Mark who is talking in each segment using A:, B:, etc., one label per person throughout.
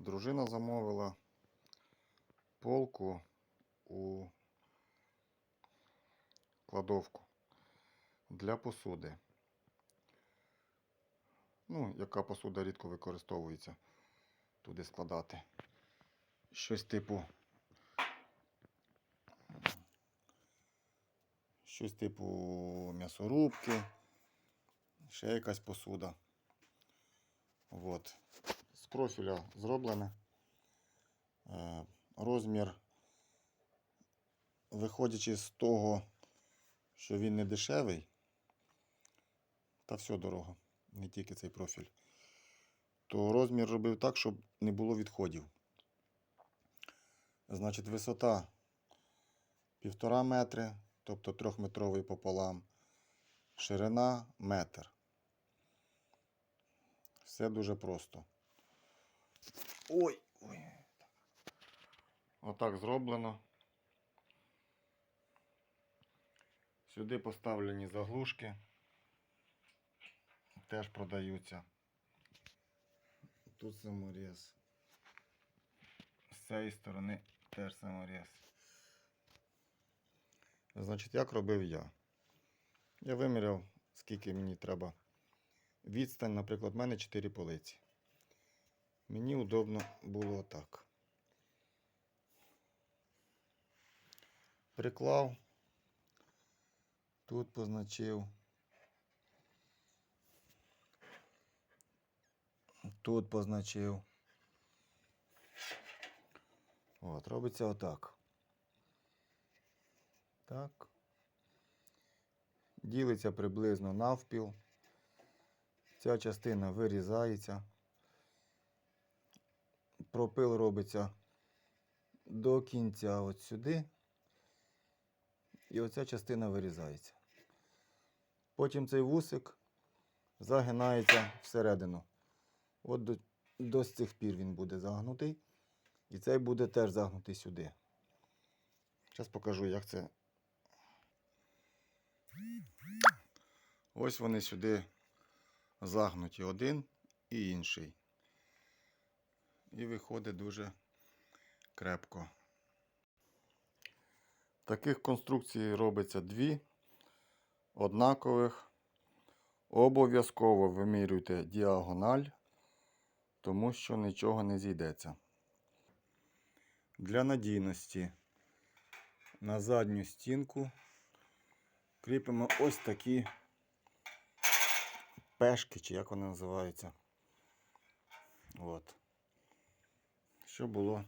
A: Дружина замовила полку у кладовку для посуди. Ну, яка посуда рідко використовується туди складати. Щось типу. Щось типу м'ясорубки, ще якась посуда. От. Профіля зроблене. Е, Розмір, виходячи з того, що він не дешевий, та все дорого, не тільки цей профіль, то розмір робив так, щоб не було відходів. Значить, висота півтора метри, тобто трьохметровий пополам, ширина метр. Все дуже просто. Ой, ой. Отак зроблено. Сюди поставлені заглушки. Теж продаються. Тут саморіз. З цієї сторони теж саморіз. Значить, як робив я? Я виміряв, скільки мені треба відстань, наприклад, в мене 4 полиці. Мені удобно було отак. Приклав, тут позначив. Тут позначив. От, робиться отак. Так. Ділиться приблизно навпіл. Ця частина вирізається. Пропил робиться до кінця от сюди. І оця частина вирізається. Потім цей вусик загинається всередину. От до, до цих пір він буде загнутий. І цей буде теж загнутий сюди. Зараз покажу, як це. Ось вони сюди загнуті один і інший. І виходить дуже крепко. Таких конструкцій робиться дві однакових. Обов'язково вимірюйте діагональ, тому що нічого не зійдеться. Для надійності на задню стінку кріпимо ось такі пешки, чи як вони називаються. От. Щоб було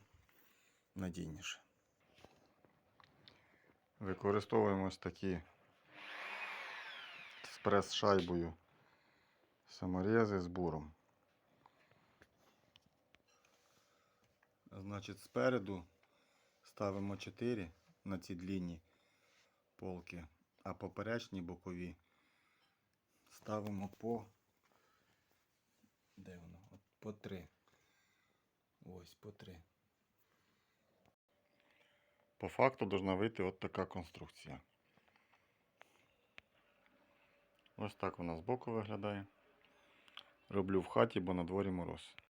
A: надійніше. Використовуємо ось такі з прес-шайбою саморези з буром. Значить, спереду ставимо 4 на ці длінні полки, а поперечні бокові ставимо по де по 3. Ось по три. По факту должна вийти от така конструкція. Ось так вона збоку виглядає. Роблю в хаті, бо на дворі мороз.